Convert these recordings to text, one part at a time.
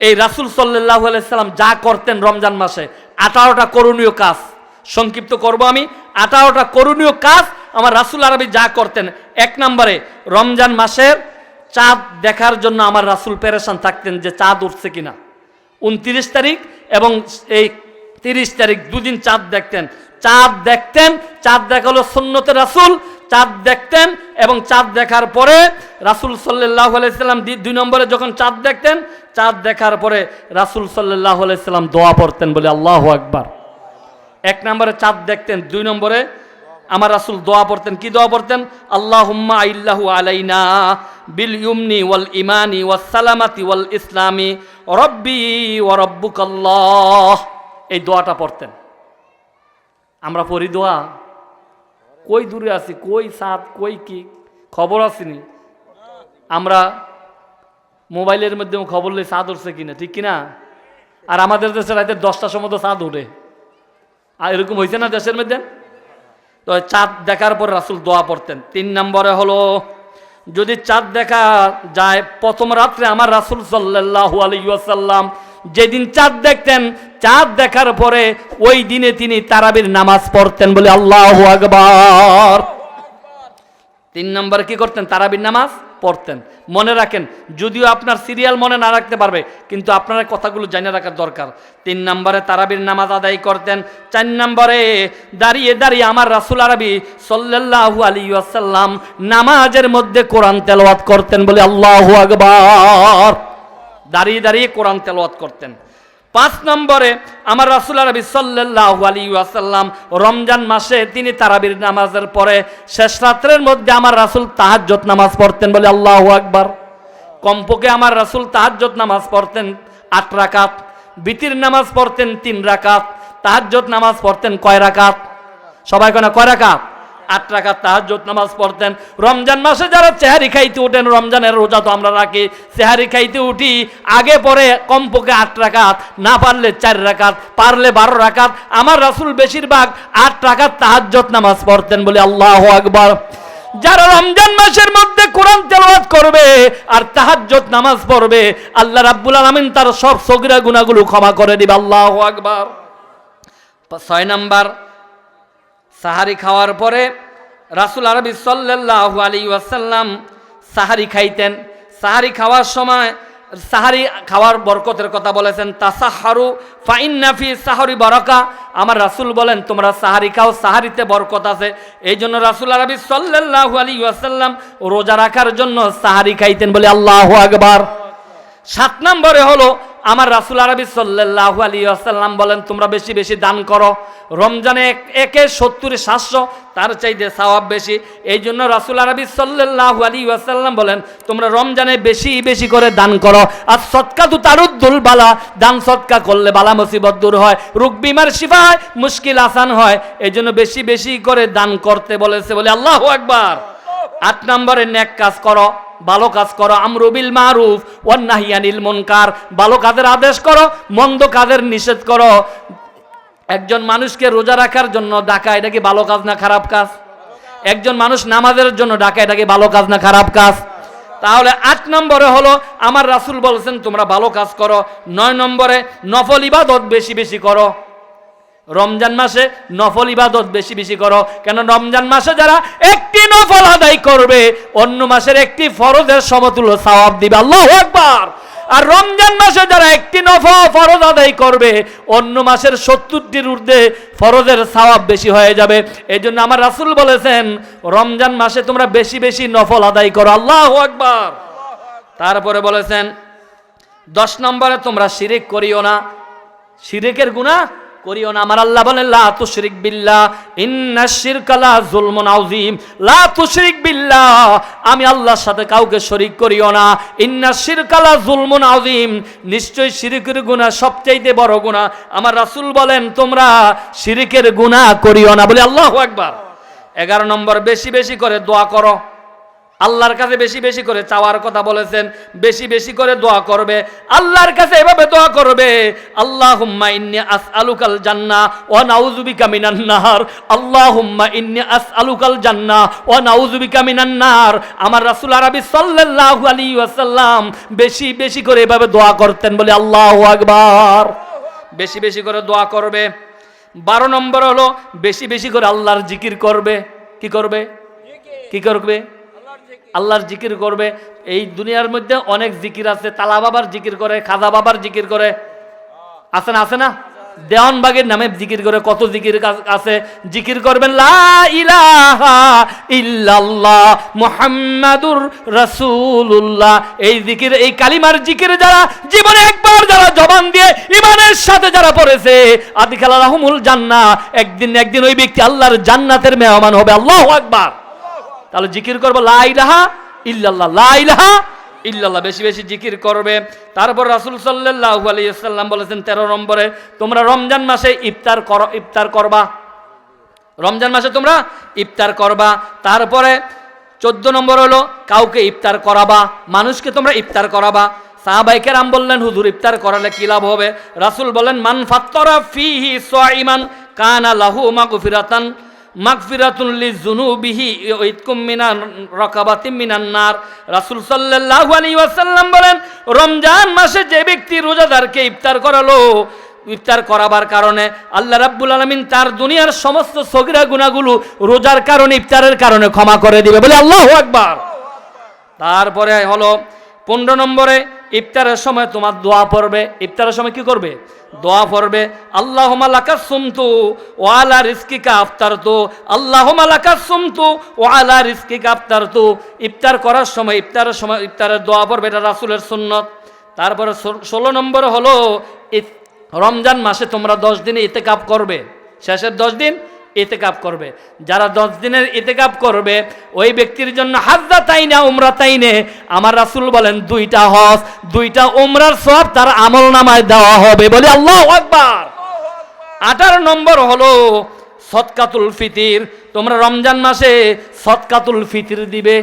এই রাসুল সাল্লাহ আলাইসাল্লাম যা করতেন রমজান মাসে, আঠারোটা করণীয় কাজ। সংক্ষিপ্ত করব আমি, আঠারোটা করণীয় কাজ আমার রাসুল আরবি যা করতেন। এক নম্বরে, রমজান মাসের চাঁদ দেখার জন্য আমার রাসুল পেরেশান থাকতেন যে চাঁদ উঠছে কিনা। উনত্রিশ তারিখ এবং এই তিরিশ তারিখ দুদিন চাঁদ দেখতেন। চাঁদ দেখতেন, চাঁদ দেখাল সন্ন্যতে রাসুল চাঁদ দেখতেন এবং চাঁদ দেখার পরে রাসুল সাল্লাহ আলাইসাল্লাম দুই নম্বরে যখন চাঁদ দেখতেন, চাঁদ দেখার পরে রাসুল সাল্লাহ আলাইসাল্লাম দোয়া পড়তেন বলে আল্লাহ আকবার। এক নম্বরে চাঁদ দেখতেন, দুই নম্বরে আমার রাসুল দোয়া পড়তেন, কি দোয়া পড়তেন? আল্লাহ হুম্মা আলাইনা বিল ইউমনি ওয়াল ইমানি ওয়াস সালামাতি ওয়াল ইসলামি, রব্বি ও রব্বুকাল্লাহ। এই দোয়াটা পড়তেন। আমরা পড়ি দোয়া? কই দূরে আছি, কই সাত, কই কি, খবর আসেনি। আমরা মোবাইলের মধ্যে খবর লই চাঁদ উঠছে কিনা, ঠিক কিনা? আর আমাদের দেশে রাতে দশটার সময় তো চাঁদ উঠে। আর এরকম হয়েছে না দেশের মধ্যে? তো চাঁদ দেখার পর রাসুল দোয়া পড়তেন। তিন নম্বরে হলো, যদি চাঁদ দেখা যায়, প্রথম রাত্রে আমার রাসুল সাল্লাহ আলাইসাল্লাম যেদিন চাঁদ দেখতেন, চাঁদ দেখার পরে ওই দিনে তিনি তারাবির নামাজ পড়তেন বলে আল্লাহ আকবার। তিন নম্বরে কি করতেন? তারাবির নামাজ পড়তেন। মনে রাখেন, যদিও আপনার সিরিয়াল মনে না রাখতে পারবে, কিন্তু আপনার কথাগুলো জানিয়ে রাখার দরকার। তিন নম্বরে তারাবির নামাজ আদায় করতেন, চার নম্বরে দাঁড়িয়ে দাঁড়িয়ে আমার রাসুল আরবি সাল্লাহু আলী আসাল্লাম নামাজের মধ্যে কোরআন তেলাওয়াত করতেন বলে আল্লাহ আকবার। দাঁড়িয়ে দাঁড়িয়ে কোরআন তেলাওয়াত করতেন। পাঁচ নম্বরে আমার রাসুল আরবি সাল্লাহ আলী আসাল্লাম রমজান মাসে তিনি তারাবির নামাজের পরে শেষ রাত্রের মধ্যে আমার রাসুল তাহাজ্জত নামাজ পড়তেন বলে আল্লাহ আকবার। কমপক্ষে আমার রাসুল তাহাজ্জত নামাজ পড়তেন আট রাকাত, বিতির নামাজ পড়তেন তিন রাকাত তাহাজ্জত নামাজ পড়তেন কয় রাকাত? সবাই কেন কয় রাকাত? আট রাকাত তাহাজ্জত নামাজ পড়তেন। রমজান মাসে যারা চেহারি খাইতে উঠেন, রমজানের রোজা তো আমরা রাখি। চেহারি খাইতে উঠি, আগে পরে কমপক্ষে আট রাকাত, না পারলে চার রাকাত, পারলে বারো রাকাত। আমার রাসুল বেশিরভাগ আট রাকাত তাহাজ্জত নামাজ পড়তেন বলে আল্লাহ আকবর। যারা রমজান মাসের মধ্যে কোরআন তেলাওয়াত করবে আর তাহাজ্জত নামাজ পড়বে, আল্লাহ রাব্বুল আলামিন তার সব সগিরা গুনাহগুলো ক্ষমা করে দিবে। আল্লাহু আকবার। ছয় নাম্বার সাহারি খাওয়ার পরে রাসুল আরবি সাল্লাল্লাহু আলী ওয়াসাল্লাম সাহারি খাইতেন। সাহারি খাওয়ার সময়, সাহারি খাওয়ার বরকতের কথা বলেছেন, তাসাহারু ফাইন্নাফি সাহারি বরকা। আমার রাসুল বলেন, তোমরা সাহারি খাও, সাহারিতে বরকত আছে। এই জন্য রাসুল আরবি সাল্লাল্লাহু আলী ওয়াসাল্লাম রোজা রাখার জন্য সাহারি খাইতেন বলে আল্লাহ আকবার। সাত নম্বরে হলো আমার রাসুল আরবি সাল্লাহ আলী আসাল্লাম বলেন, তোমরা বেশি বেশি দান করো। রমজানে একে সত্তর সাতশো, তার চাইতে সওয়াব বেশি। এই জন্য রাসুল আরবি সাল্লাহ আলী আসাল্লাম বলেন, তোমরা রমজানে বেশি বেশি করে দান করো। আর সৎকা তো তারুদ্দুল বালা। দান সৎকা করলে বালা মুসিবত দূর হয়, রোগ বিমার শিফা হয়, মুশকিল আসান হয়। এই জন্য বেশি বেশি করে দান করতে বলেছে বলে আল্লাহ একবার আট নম্বরে নেক কাজ করো। ভালো কাজ করো আমরুবিল মারুফ, ওয়ান্নাহিয়ানিল মুনকার। ভালো কাজের আদেশ করো, মন্দ কাজের নিষেধ করো। একজন মানুষকে রোজা রাখার জন্য ডাকা, এটা কি ভালো কাজ না খারাপ কাজ? একজন মানুষ নামাজের জন্য ডাকা, এটা কি ভালো কাজ না খারাপ কাজ? তাহলে আট নম্বরে হলো, আমার রাসুল বলছেন, তোমরা ভালো কাজ করো। নয় নম্বরে, নফল ইবাদত বেশি বেশি করো। রমজান মাসে নফল ইবাদত বেশি বেশি করো। কেন? রমজান মাসে যারা একটি নফল আদায় করবে, অন্য মাসের একটি ফরজের সমতুল্য সওয়াব দিবে। আল্লাহ একবার আর রমজান মাসে যারা একটি নফল ফরজ আদায় করবে, অন্য মাসের সত্তরটির ঊর্ধ্বে ফরজের সওয়াব বেশি হয়ে যাবে। এই জন্য আমার রাসুল বলেছেন, রমজান মাসে তোমরা বেশি বেশি নফল আদায় করো। আল্লাহ একবার তারপরে বলেছেন, দশ নম্বরে তোমরা শিরিক করিও না। শিরিকের গুণা করিও না। আমার আল্লাহ বলেন, লা তুশরিক বিল্লাহ, ইন্না শিরকা লা যুলমুন আযীম। লা তুশরিক বিল্লাহ, আমি আল্লাহর সাথে কাউকে শরীক করিও না। ইন্না শিরকা লা যুলমুন আযীম। নিশ্চয় শিরিকের গুনাহ সবচেয়ে বড় গুনাহ। আমার রাসূল বলেন, তোমরা শিরিকের গুনাহ করিও না বলে আল্লাহু আকবার। এগারো নম্বর, বেশি বেশি করে দোয়া করো। আল্লাহর কাছে বেশি বেশি করে চাওয়ার কথা বলেছেন, বেশি বেশি করে দোয়া করবে। আল্লাহর কাছে এভাবে দোয়া করবে, আল্লাহুম্মা ইন্নী আসআলুকাল জান্নাহ ওয়া নাউযু বিকা মিনান নার আল্লাহুম্মা ইন্নী আসআলুকাল জান্নাহ ওয়া নাউযু বিকা মিনান নার আমার রাসূল আরবি সাল্লাল্লাহু আলাইহি ওয়াসাল্লাম বেশি বেশি করে এভাবে দোয়া করতেন বলে আল্লাহু আকবার। বেশি বেশি করে দোয়া করবে। বারো নম্বর হলো, বেশি বেশি করে আল্লাহর জিকির করবে। কি করবে? কি করবে? আল্লাহর জিকির করবে। এই দুনিয়ার মধ্যে অনেক জিকির আছে। তালা বাবার জিকির করে, খাজা বাবার জিকির করে। আছে না আছে না? দেওয়ানবাগের নামে জিকির করে। কত জিকির আছে? জিকির করবেন ইল্লাল্লাহ রাসূলুল্লাহ। এই জিকির, এই কালিমার জিকির যারা জীবনে একবার যারা জবান দিয়ে ইমানের সাথে যারা পড়েছে আদিকাল রাহমুল জান্নাহ। একদিন একদিন ওই ব্যক্তি আল্লাহর জান্নাতের মেহমান হবে। আল্লাহু আকবার। তাহলে জিকির করব, লা ইলাহা ইল্লাল্লাহ, লা ইলাহা ইল্লাল্লাহ। বেশি বেশি জিকির করবে। তারপর রাসূল সাল্লাল্লাহু আলাইহি সাল্লাম বলেছেন 13 নম্বরে, তোমরা রমজান মাসে ইফতার কর, ইফতার করবা। রমজান মাসে তোমরা ইফতার করবা। তারপরে চোদ্দ নম্বর হলো, কাউকে ইফতার করাবা, মানুষকে তোমরা ইফতার করাবা। সাহাবাইকে রাম বললেন, হুজুর, ইফতার করালে কি লাভ হবে? রাসূল বলেন, মান ফাত্তরা ফিহি সাইমান কানা লাহু মাগফিরাতান। মাগফিরাতুল লিজুনুবিহি ইতকুম মিনান রাকাবাতিম মিনান নার। রাসূল সাল্লাল্লাহু আলাইহি ওয়াসাল্লাম বলেন, রমজান মাসে যে ব্যক্তি রোজাদারকে ইফতার করালো, ইফতার করাবার কারণে আল্লাহ রাব্বুল আলামিন তার দুনিয়ার সমস্ত সগিরা গুনাহগুলো রোজার কারণে, ইফতারের কারণে ক্ষমা করে দিবে। বলে আল্লাহু আকবার। তারপরে হলো, পনেরো নম্বরে ইফতারের সময় তোমার দোয়া পড়বে। ইফতারের সময় কি করবে? দোয়া পড়বে। আল্লাহ লাকা সুমতু ওয়ালা রিস্কিকা আফতার তো আল্লাহ লাকা সুমতু ওয়ালা রিস্কিকা আফতার তো ইফতার করার সময়, ইফতারের সময়, ইফতারের দোয়া পড়বে এটা রাসুলের সুন্নত। তারপরে ষোলো নম্বর হলো রমজান মাসে তোমরা দশ দিনে ইতেকাপ করবে। শেষের দশ দিন ইতেকাপ করবে। যারা দশ দিনের এতেকাপ করবে, ওই ব্যক্তির জন্য হাজদা তাই না উমরা তাই নে আমার রাসুল বলেন, দুইটা হস দুইটা উমরার সব তার আমল নামায় দেওয়া হবে বলে আল্লাহ আকবার। আঠারো নম্বর হলো সৎকাতুল ফিতির। তোমরা রমজান মাসে সৎকাতুল ফিতির দিবে।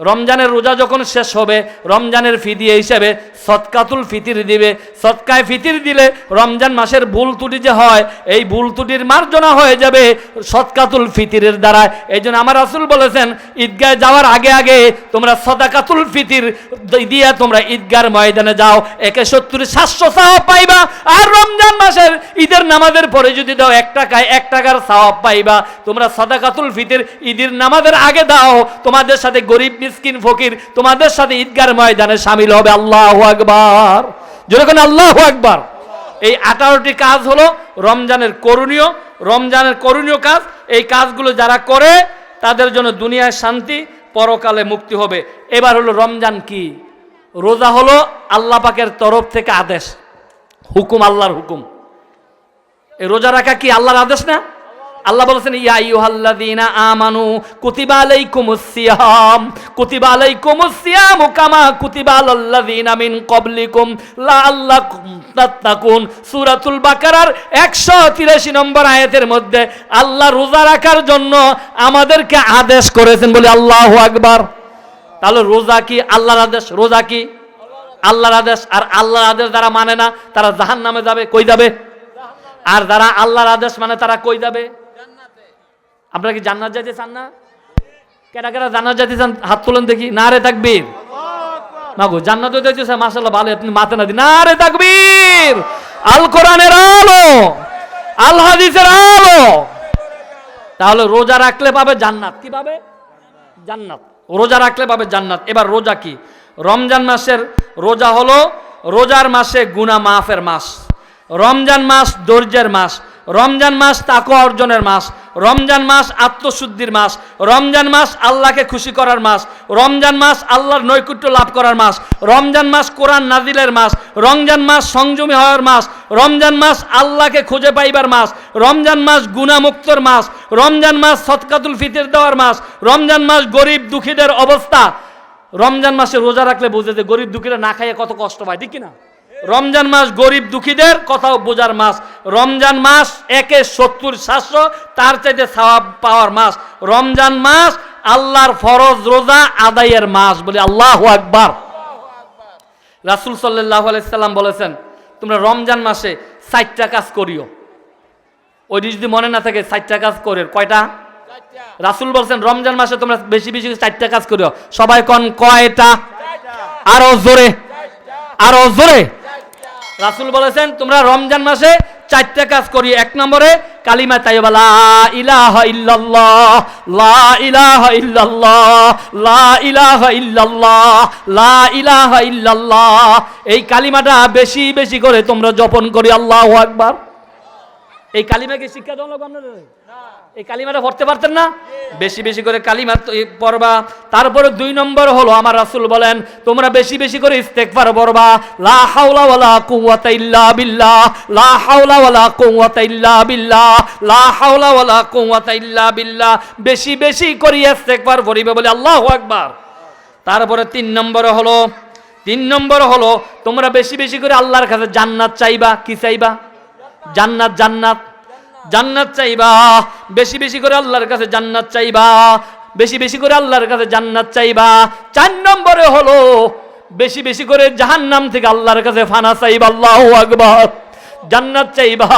রমজানের রোজা যখন শেষ হবে, রমজানের ফিদিয়ে হিসেবে সৎকাতুল ফিতির দিবে। সৎকায় ফিতির দিলে রমজান মাসের ভুল ত্রুটি যে হয়, এই ভুল ত্রুটির মার্জনা হয়ে যাবে সৎকাতুল ফিতিরের দ্বারা এই জন্য আমার রাসুল বলেছেন, ঈদগায় যাওয়ার আগে আগে তোমরা সদাকাতুল ফিতির দিয়ে তোমরা ঈদগার ময়দানে যাও। একে সত্তর সাতশো সাহাব পাইবা, আর রমজান মাসের ঈদের নামাজের পরে যদি দাও এক টাকায় এক টাকার সাহাব পাইবা। তোমরা সদাকাতুল ফিতির ঈদের নামাজের আগে দাও। তোমাদের সাথে গরিব মিসকিন ফকির, তোমাদের সাথে ঈদগার ময়দানে সামিল হবে। আল্লাহ আকবার। যেরকম আল্লাহ আকবার। এই আঠারোটি কাজ হলো রমজানের করণীয় রমজানের করণীয় কাজ। এই কাজগুলো যারা করে, তাদের জন্য দুনিয়ায় শান্তি, পরকালে মুক্তি হবে। এবার হলো রমজান কি? রোজা হলো আল্লাহ পাকের তরফ থেকে আদেশ। হুকুম আল্লাহর হুকুম। এই রোজা রাখা কি আল্লাহর আদেশ না? আল্লাহ বলেছেন, ইয়া আইয়ুহাল্লাযীনা আমানু কুতিবা আলাইকুমুস সিয়াম, কুতিবা আলাইকুমুস সিয়াম কামা কুতিবা আলাল্লাযীনা মিন ক্বাবলিকুম লাআল্লাকুম তাত্তাকুন। সূরাতুল বাকারার 183 নম্বর আয়াতের মধ্যে আল্লাহ রোজা রাখার জন্য আমাদেরকে আদেশ করেছেন বলে আল্লাহু আকবার। তাহলে রোজা কি আল্লাহর আদেশ? রোজা কি আল্লাহর আদেশ? আর আল্লাহর আদেশ যারা মানে না, তারা জাহান নামে যাবে। কই যাবে? আর যারা আল্লাহর আদেশ মানে তারা কই যাবে? আপনারা কি জান্নাত যাইতে চান না? কেনা কেনা জান্নাত যাইতে চান, হাত তুলেন দেখি। না রে তাকবীর। মাগো জান্নাত যাইতেছে মাশাআল্লাহ ভালো, আপনি মাথা না দিন না রে তাকবীর। আল কোরআনের আলো, আল হাদিসের আলো। তাহলে রোজা রাখলে পাবে জান্নাত। কি পাবে? জান্নাত। রোজা রাখলে পাবে জান্নাত। এবার রোজা কি? রমজান মাসের রোজা হলো রোজার মাসে গুনা মাফের মাস। রমজান মাস ধৈর্যের মাস। রমজান মাস তাকওয়া অর্জনের মাস রমজান মাস আত্মশুদ্ধির মাস রমজান মাস আল্লাহকে খুশি করার মাস রমজান মাস আল্লাহর নৈকুট্য লাভ করার মাস রমজান মাস কোরআন নাজিলের মাস রমজান মাস সংযমী হওয়ার মাস রমজান মাস আল্লাহকে খুঁজে পাইবার মাস রমজান মাস গুণামুক্তর মাস রমজান মাস সৎকাতুল ফিতর দেওয়ার মাস রমজান মাস গরিব দুঃখীদের অবস্থা রমজান মাসে রোজা রাখলে বুঝে যে গরিব দুঃখীরা না খাইয়ে কত কষ্ট পায় ঠিক কিনা রমজান মাস গরিব দুঃখীদের কথাও বোঝার মাস। রমজান মাস একে সত্তর সাতশো, তার চাইতে সওয়াব পাওয়ার মাস। রমজান মাস আল্লাহর ফরজ রোজা আদায়ের মাস বলে আল্লাহ আকবার। রাসুল সাল্লাহ আলাইসাল্লাম বলেছেন, তোমরা রমজান মাসে ষাটটা কাজ করিও। ওইটি যদি মনে না থাকে ষাটটা কাজ করে, কয়টা? রাসুল বলছেন, রমজান মাসে তোমরা বেশি বেশি চারটা কাজ করিও। সবাই কন, কয়টা? আরও জোরে। আরও জোরে। রাসুল বলেছেন, তোমরা রমজান মাসে চারটা কাজ করি। এক নম্বরে কালিমা তাইবা লা ইলাহা লা ইলাহা ইল্লাল্লাহ, লা লা এই কালিমাটা বেশি বেশি করে তোমরা জপন করি, আল্লাহু আকবার। এই কালিমাকে শিক্ষা দেওয়া আপনাদের? এই কালিমাটা পড়তে পারতেন না? বেশি বেশি করে কালিমা পড়বা। তারপরে দুই নম্বর হলো, আমার রাসূল বলেন, তোমরা বেশি বেশি করে ইস্তেগফার পড়বা। লা হাওলা ওয়ালা কুওয়াতা ইল্লা বিল্লাহ, লা হাওলা ওয়ালা কুওয়াতা ইল্লা বিল্লাহ, লা হাওলা ওয়ালা কুওয়াতা ইল্লা বিল্লাহ। বেশি বেশি করে ইস্তেগফার পড়িবে বলে আল্লাহু আকবার। তারপরে তিন নম্বর হলো, তিন নম্বর হলো, তোমরা বেশি বেশি করে আল্লাহর কাছে জান্নাত চাইবা, কি চাইবা? জান্নাত জান্নাত। জান্নাত চাইবা, বেশি বেশি করে আল্লাহর কাছে জান্নাত চাইবা, বেশি বেশি করে আল্লাহর কাছে জান্নাত চাইবা। চার নম্বরে হলো, বেশি বেশি করে জাহান্নাম থেকে আল্লাহর কাছে ফানা চাইবা, আল্লাহ আকবার। জান্নাত চাইবা,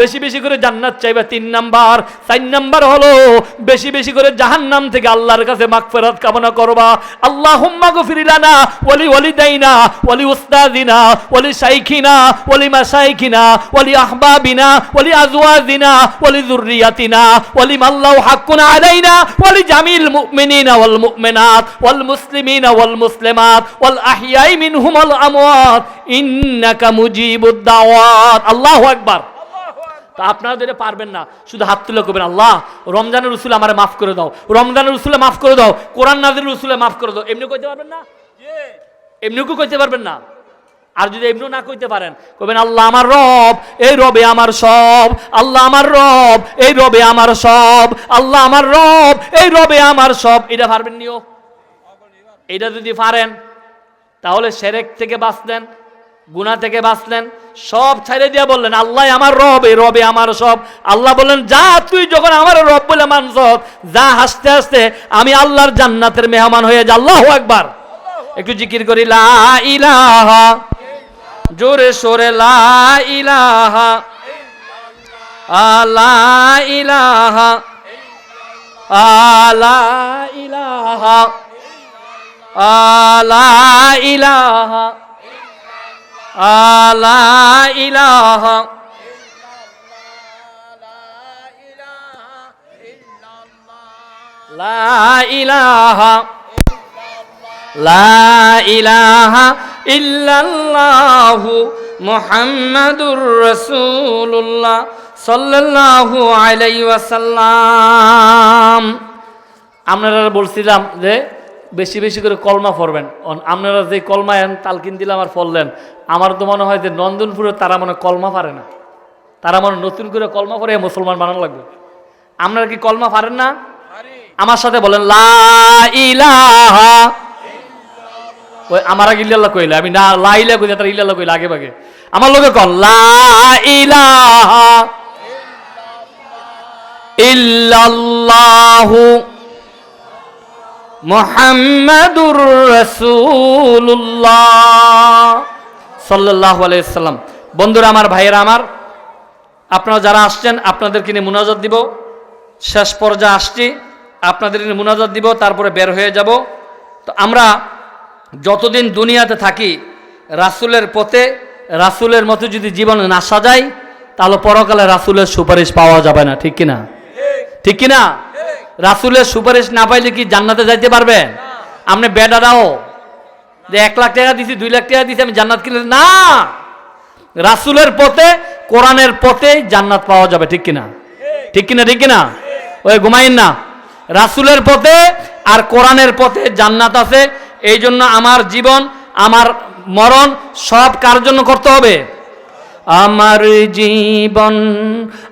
বেশি বেশি করে জান্নাত চাইবা, তিন নাম্বার। চার নাম্বার হলো, বেশি বেশি করে জাহান্নাম থেকে আল্লাহর কাছে মাগফিরাত কামনা করবা। আল্লাহুম্মা গফির লানা ওয়ালি ওয়ালিদাইনা ওয়ালি উস্তাদিনা ওয়ালি শাইখিনা ওয়ালি মাশাইখিনা ওয়ালি আহবাবিনা ওয়ালি আজওয়াজিনা ওয়ালি যুররিয়াতিনা ওয়ালি মাল্লাহু হাক্কুন আলাইনা ওয়ালি জামিল মুমিনিনা ওয়াল মুমিনাত ওয়াল মুসলিমিনা ওয়াল মুসলিমাত ওয়াল আহইয়াই মিনহুম ওয়াল আমওয়াত। ইন্নাকা মুজিবুদ দাওয়াত। আল্লাহু আকবার। তা আপনারা যেটা পারবেন না, শুধু হাত তুলে করবেন আল্লাহ, রমজানের রসুল আমার মাফ করে দাও, রমজানের রসুলে মাফ করে দাও, কোরআন নাজির রসুলে মাফ করে দাও। এমনি কইতে পারবেন না? এমনিও কইতে পারবেন না? আর যদি এমনিও না কইতে পারেন কবেন আল্লাহ আমার রব, এই রবে আমার সব, আল্লাহ আমার রব, এই রবে আমার সব, আল্লাহ আমার রব, এই রবে আমার সব। এটা পারবেন নিও। এটা যদি পারেন, তাহলে সেরেক থেকে বাঁচলেন গুণা থেকে বাঁচলেন, সব ছেড়ে দিয়ে বললেন, আল্লাহ আমার রব, এই রবে আমার সব। আল্লাহ বললেন, যা, তুই যখন আমার রব বলে মানস যা হাসতে হাসতে আমি আল্লাহর জান্নাতের মেহমান হয়ে যা। আল্লাহ একবার একটু জিকির করি, লা ইলাহা, জোরে সোরে, লা ইলাহা আলা ইলাহা আলা ইলাহা আলা ইলাহা আলা ইলাহা লা ইলাহা লা ইলাহা ইল্লাল্লাহু মুহাম্মাদুর রাসূলুল্লাহ সাল্লাল্লাহু আলাইহি ওয়াসাল্লাম। আপনারা বলছিলাম যে বেশি বেশি করে কলমা পড়বেন। আপনারা যে কলমা এন তালকিন দিলাম আর পড়লেন আমার তো মনে হয় যে নন্দনপুরে তারা মনে কলমা পারে না। তারা মনে নতুন করে কলমা পড়ে মুসলমান বানানো লাগবে। আপনারা কি কলমা পারেন না? আমার সাথে বলেন ওই, আমার আগে ইল্লাল্লাহ কইলে। আমি, না, লা ইলা কইলে, তার ইল্লাল্লাহ কইলে আগে ভাগে। আমার লোকে কন, লা ইলাহা ইল্লাল্লাহু। মুহাম্মাদুর রাসূলুল্লাহ। সাল্লাল্লাহু আলাইহি সাল্লাম। বন্ধুরা আমার, ভাইয়েরা আমার, আপনারা যারা আসছেন, আপনাদেরকে নিয়ে মুনাজাত দিব। শেষ পর্যায়ে আসছি, আপনাদের নিয়ে মুনাজাত দিব, তারপরে বের হয়ে যাব। তো আমরা যতদিন দুনিয়াতে থাকি, রাসূলের পথে, রাসুলের মতো যদি জীবন না সাজাই, তাহলে পরকালে রাসূলের সুপারিশ পাওয়া যাবে না, ঠিক কিনা? ঠিক কিনা? রাসূলের সুপারিশ না পাইলে কি জান্নাতে যাইতে পারবে? আপনি বেডারাও যে এক লাখ টাকা দিছি, দুই লাখ টাকা দিছি, আমি জান্নাত কিনে না! রাসুলের পথে, কোরআনের পথে জান্নাত পাওয়া যাবে, ঠিক কিনা? ঠিক কিনা ঠিক কিনা? ওই ঘুমাইন না। রাসূলের পথে আর কোরআনের পথে জান্নাত আছে। এই জন্য আমার জীবন, আমার মরণ, সব কার জন্য করতে হবে? আমার জীবন,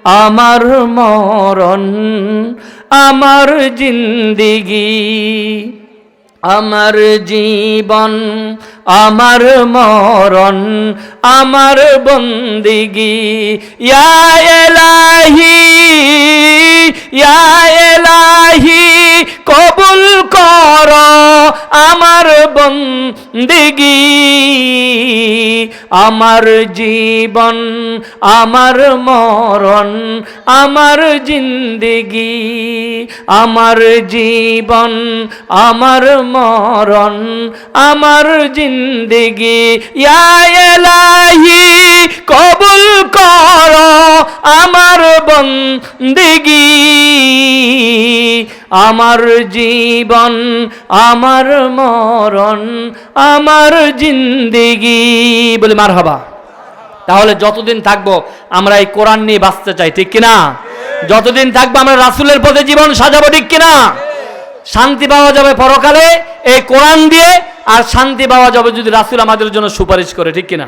আমার মরণ আমার জিন্দিগি আমার জীবন আমার মরণ আমার বন্দিগি। ইয়া এলাহি ইয়া এলাহি। আমার বন্দিগি, আমার জীবন, আমার মরণ, আমার জিন্দেগি, আমার জীবন, আমার মরণ, আমার জিন্দেগি। এলাহি, কবুল কর আমার বন্দিগি। আমার জীবন, আমার মরণ, আমার জিন্দেগি। বলে মার হবা তাহলে যতদিন থাকব, আমরা এই কোরআন নিয়ে বাঁচতে চাই, ঠিক কিনা? যতদিন থাকব, আমরা রাসুলের পথে জীবন সাজাবো, ঠিক কিনা? শান্তি পাওয়া যাবে পরকালে এই কোরআন দিয়ে, আর শান্তি পাওয়া যাবে যদি রাসুল আমাদের জন্য সুপারিশ করে, ঠিক কিনা?